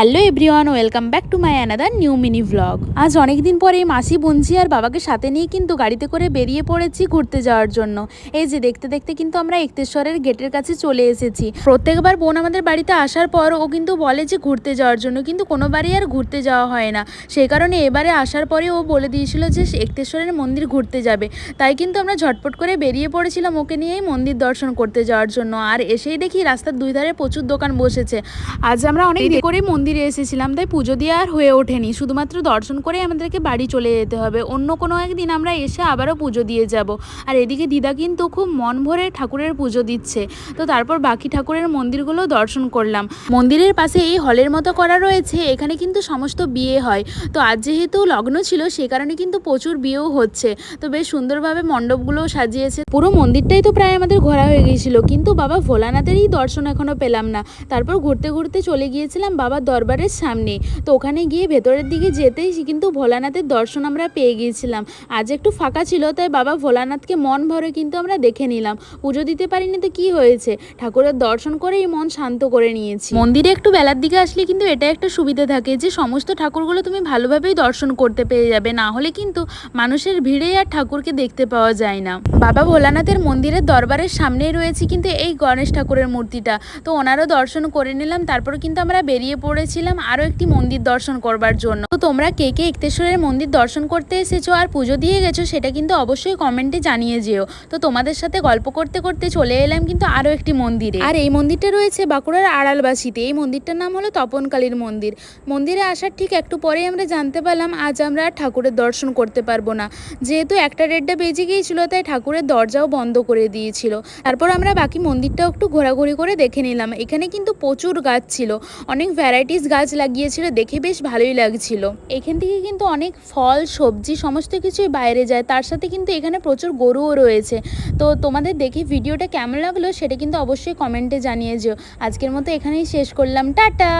Hello everyone welcome back to my another new mini vlog আজ অনেক দিন পরে মাসি বঞ্জি আর বাবাকে সাথে নিয়ে কিন্তু গাড়িতে করে বেরিয়ে পড়েছি ঘুরতে যাওয়ার জন্য। এই যে দেখতে দেখতে কিন্তু আমরা একতেশ্বরের গেটের কাছে চলে এসেছি। প্রত্যেকবার বোন আমাদের বাড়িতে আসার পর ও কিন্তু বলে যে ঘুরতে যাওয়ার জন্য কিন্তু কোনোবারই আর ঘুরতে যাওয়া হয় না। সেই কারণে এবারে আসার পরে ও বলে দিয়েছিল যে একতেশ্বরের মন্দির ঘুরতে যাবে। তাই কিন্তু আমরা ঝটপট করে বেরিয়ে পড়েছিলাম ওকে নিয়েই মন্দির দর্শন করতে যাওয়ার জন্য। আর এসেই দেখি রাস্তার দুই ধারে প্রচুর দোকান বসেছে। আজ আমরা অনেক করে মন্দিরে এসেছিলাম, তাই পুজো দিয়ে আর হয়ে ওঠেনি। শুধুমাত্র দর্শন করে আমাদেরকে বাড়ি চলে যেতে হবে। অন্য কোনো একদিন আমরা এসে আবারও পুজো দিয়ে যাব। আর এদিকে দিদা কিন্তু খুব মন ভরে ঠাকুরের পুজো দিচ্ছে। তো তারপর বাকি ঠাকুরের মন্দিরগুলো দর্শন করলাম। মন্দিরের পাশে এই হলের মতো করা রয়েছে, এখানে কিন্তু সমস্ত বিয়ে হয়। তো আজ যেহেতু লগ্ন ছিল, সে কারণে কিন্তু প্রচুর বিয়েও হচ্ছে। তো বেশ সুন্দরভাবে মণ্ডপগুলোও সাজিয়েছে। পুরো মন্দিরটাই তো প্রায় আমাদের ঘোরা হয়ে গিয়েছিল কিন্তু বাবা ভোলানাথেরই দর্শন এখনও পেলাম না। তারপর ঘুরতে ঘুরতে চলে গিয়েছিলাম বাবার দরবারের সামনে। তো ওখানে গিয়ে ভেতরের দিকে যেতেই কিন্তু ভোলানাথের দর্শন আমরা পেয়ে গিয়েছিলাম। আজ একটু ফাঁকা ছিল, তাই বাবা ভোলানাথকে মন ভরে কিন্তু আমরা দেখে নিলাম। পুজো দিতে পারিনি তো কি হয়েছে? ঠাকুরের দর্শন করেই মন শান্ত করে নিয়েছি। মন্দিরে একটু বেলার দিকে আসলে কিন্তু এটা একটা সুবিধা থাকে যে, সমস্ত ঠাকুরগুলো তুমি ভালোভাবেই দর্শন করতে পেয়ে যাবে। না হলে কিন্তু মানুষের ভিড়ে আর ঠাকুরকে দেখতে পাওয়া যায় না। বাবা ভোলানাথের মন্দিরের দরবারের সামনেই রয়েছে কিন্তু এই গণেশ ঠাকুরের মূর্তিটা। তো ওনারও দর্শন করে নিলাম, তারপর কিন্তু আমরা বেরিয়ে পড়েছিলাম আরও একটি মন্দির দর্শন করবার জন্য। তোমরা কে কে একতেশ্বরের মন্দির দর্শন করতে এসেছ আর পুজো দিয়ে গেছো সেটা কিন্তু অবশ্যই কমেন্টে জানিয়ে যেও। তো তোমাদের সাথে গল্প করতে করতে চলে এলাম কিন্তু আরও একটি মন্দিরে। আর এই মন্দিরটা রয়েছে বাঁকুড়ার আড়ালবাসীতে। এই মন্দিরটার নাম হলো তপনকালীর মন্দির। মন্দিরে আসার ঠিক একটু পরেই আমরা জানতে পারলাম, আজ আমরা আর ঠাকুরের দর্শন করতে পারব না। যেহেতু একটা দেড়টা বেজে গিয়েছিল, তাই ঠাকুরের দরজাও বন্ধ করে দিয়েছিল। তারপর আমরা বাকি মন্দিরটাও একটু ঘোরাঘুরি করে দেখে নিলাম। এখানে কিন্তু প্রচুর গাছ ছিল। অনেক ভ্যারাইটিস গাছ লাগিয়েছিল, দেখে বেশ ভালোই লাগছিল। এখান থেকে কিন্তু অনেক ফল, সবজি, সমস্ত কিছুই বাইরে যায়। তার সাথে কিন্তু এখানে প্রচুর গরুও রয়েছে। তো তোমাদের দেখে ভিডিওটা কেমন লাগল সেটা কিন্তু অবশ্যই কমেন্টে জানিয়ে যেও। আজকের মতো এখানেই শেষ করলাম। টাটা!